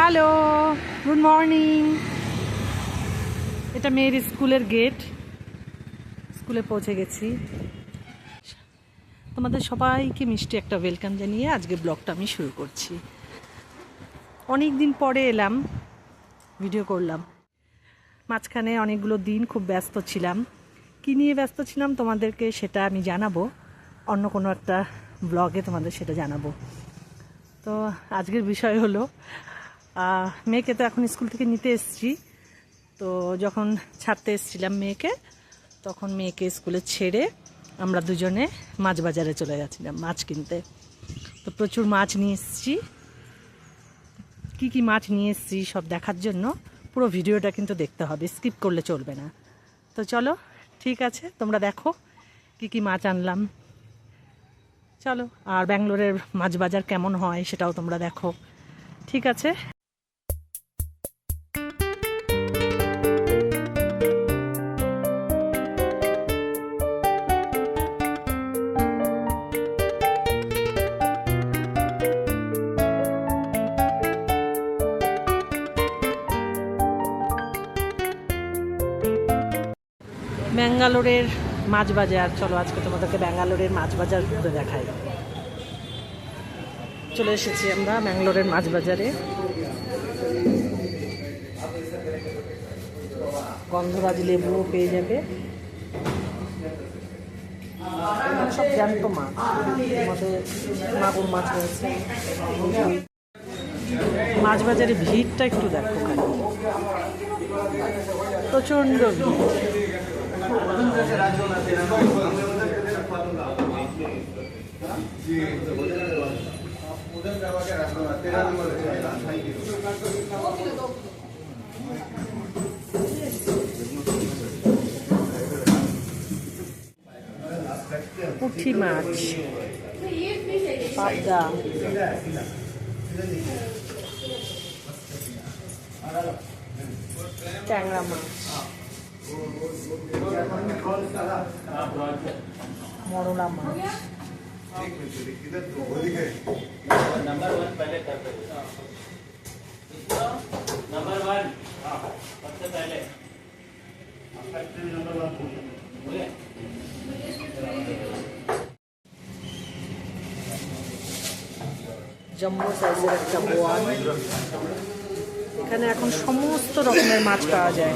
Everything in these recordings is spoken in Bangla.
হ্যালো গুড মর্নিং এটা মেয়ের স্কুলের গেট স্কুলে পৌঁছে গেছি। তোমাদের সবাইকে মিষ্টি একটা ওয়েলকাম জানিয়ে আজকে ব্লগটা আমি শুরু করছি। অনেক দিন পরে এলাম ভিডিও করলাম। মাঝখানে অনেকগুলো দিন খুব ব্যস্ত ছিলাম। কী নিয়ে ব্যস্ত ছিলাম তোমাদেরকে সেটা আমি জানাব। অন্য কোনো একটা ব্লগে তোমাদের সেটা জানাব। তো আজকের বিষয় হলো মেয়েকে তো এখন স্কুল থেকে নিতে এসেছি। তো যখন ছাড়তে এসেছিলাম মেয়েকে, তখন মেয়েকে স্কুলে ছেড়ে আমরা দুজনে মাছ বাজারে চলে গেছিলাম, মাছ কিনতে। তো প্রচুর মাছ নিয়ে এসেছি। কী কী মাছ নিয়ে এসেছি সব দেখার জন্য পুরো ভিডিওটা কিন্তু দেখতে হবে, স্কিপ করলে চলবে না। তো চলো, ঠিক আছে, তোমরা দেখো কী কী মাছ আনলাম। চলো, আর ব্যাঙ্গালোরের মাছ বাজার কেমন হয় সেটাও তোমরা দেখো। ঠিক আছে। ব্যাঙ্গালোরের মাছ বাজার চলো আজকে তোমাদেরকে ব্যাঙ্গালোরের মাছ বাজার ঘুরে দেখাই। চলে এসেছি আমরা ব্যাঙ্গালোরের মাছ বাজারে গন্ধরাজ লেবুও পেয়ে যাবে। সব জ্যান্ত মাছ। মধ্যে মাগুর মাছ রয়েছে। মাছ বাজারে ভিড়টা একটু দেখো প্রচণ্ড ভিড়। পুঁটি মাছ পাবদা ট্যাংরা মাছ মরলা মাছ नंबर वन पहले कर दो नंबर वन सबसे पहले बोले জম্বো সাইজের একটা বোয়াল এখানে এখন সমস্ত রকমের মাছ পাওয়া যায়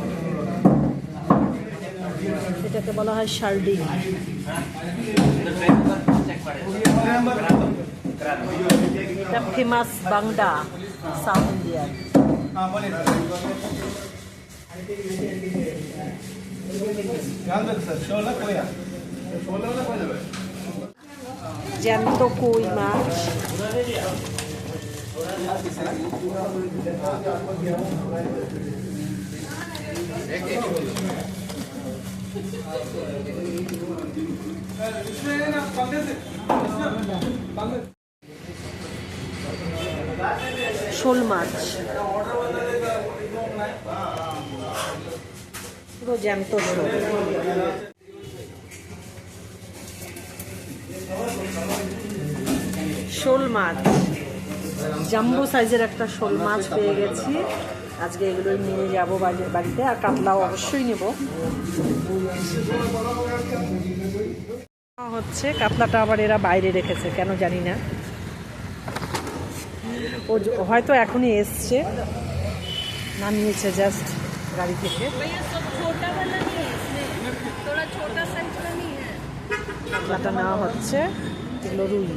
যাকে বলা হয় শার্ডিং ফেমাস বাংলা সাউথ ইন্ডিয়ার জ্যান্ত কই মাছ Thank you. শোল মাছ পুরো জ্যান্ত শোল মাছ জাম্বো সাইজের একটা শোল মাছ পেয়ে গেছি। আজকে এগুলো নিয়ে যাব বাড়িতে, আর কাতলাও অবশ্যই নেব। হচ্ছে, কাতলাটা আবার এরা বাইরে রেখেছে, কেন জানি না। ও হয়তো এখনই এসছে। নামিয়েছে জাস্ট গাড়ি থেকে। কাতলাটা নেওয়া হচ্ছে, এগুলো রুই।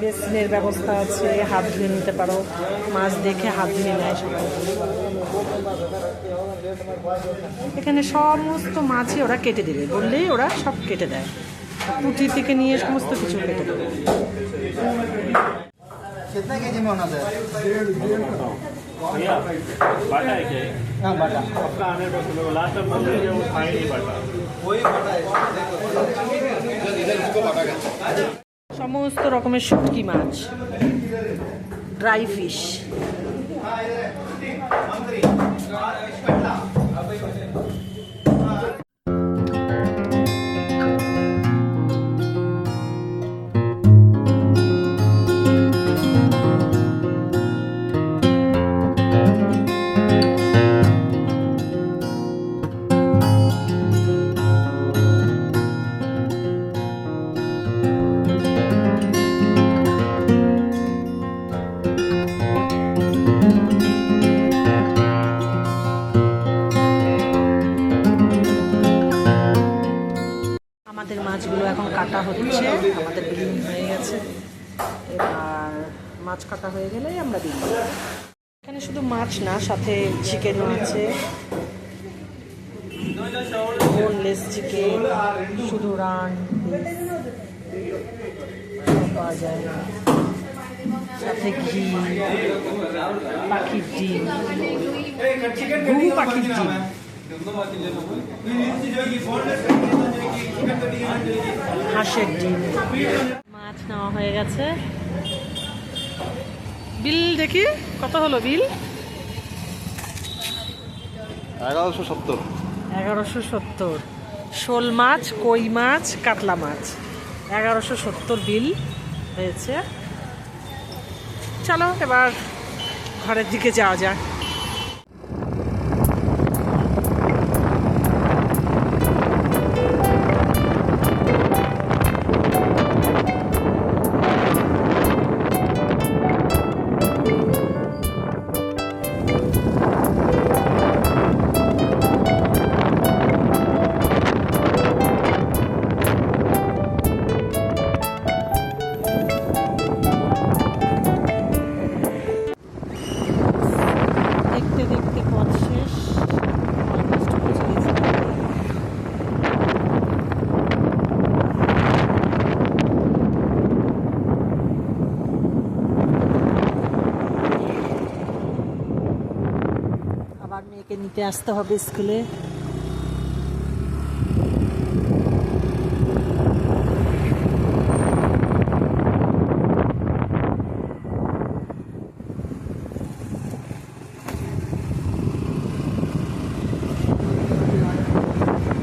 বেসিনের ব্যবস্থা আছে হাত ধুয়ে নিতে পারো মাছ দেখে হাত ধুয়ে নেয় সবাই এখানে সমস্ত মাছই ওরা কেটে দেবে বললেই ওরা সব কেটে দেয় পুঁটি থেকে নিয়ে সমস্ত কিছু কেটে দেবে कितना केजी में होना था भैया बाटा है क्या ये? हाँ बाटा आपका आने पर सुनो लास्ट टाइम बोल रहे थे वो खाए नहीं बाटा वही बाटा है সমস্ত রকমের শুটকি মাছ। ড্রাই ফিশ আমাদের মাছগুলো এখন কাটা হচ্ছে, আমাদের বিলিং হয়ে গেছে। এবার মাছ কাটা হয়ে গেলেই আমরা দিই এখানে শুধু মাছ না, সাথে চিকেনও আছে বোনলেস চিকেন শুধু রান পাওয়া যায় না। সাথে ঘি পাখির ডিম। ঘুম পাখির ডিম। হাঁসের ডিম। মাছ নেওয়া হয়ে গেছে। বিল দেখি কত হলো বিল? এগারোশো সত্তর। এগারোশো সত্তর। শোল মাছ কই মাছ কাতলা মাছ। এগারোশো সত্তর বিল হয়েছে। চলো এবার ঘরের দিকে যাওয়া যাক। মেয়েকে আসতে হবে স্কুলে।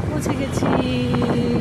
পৌঁছে গেছি।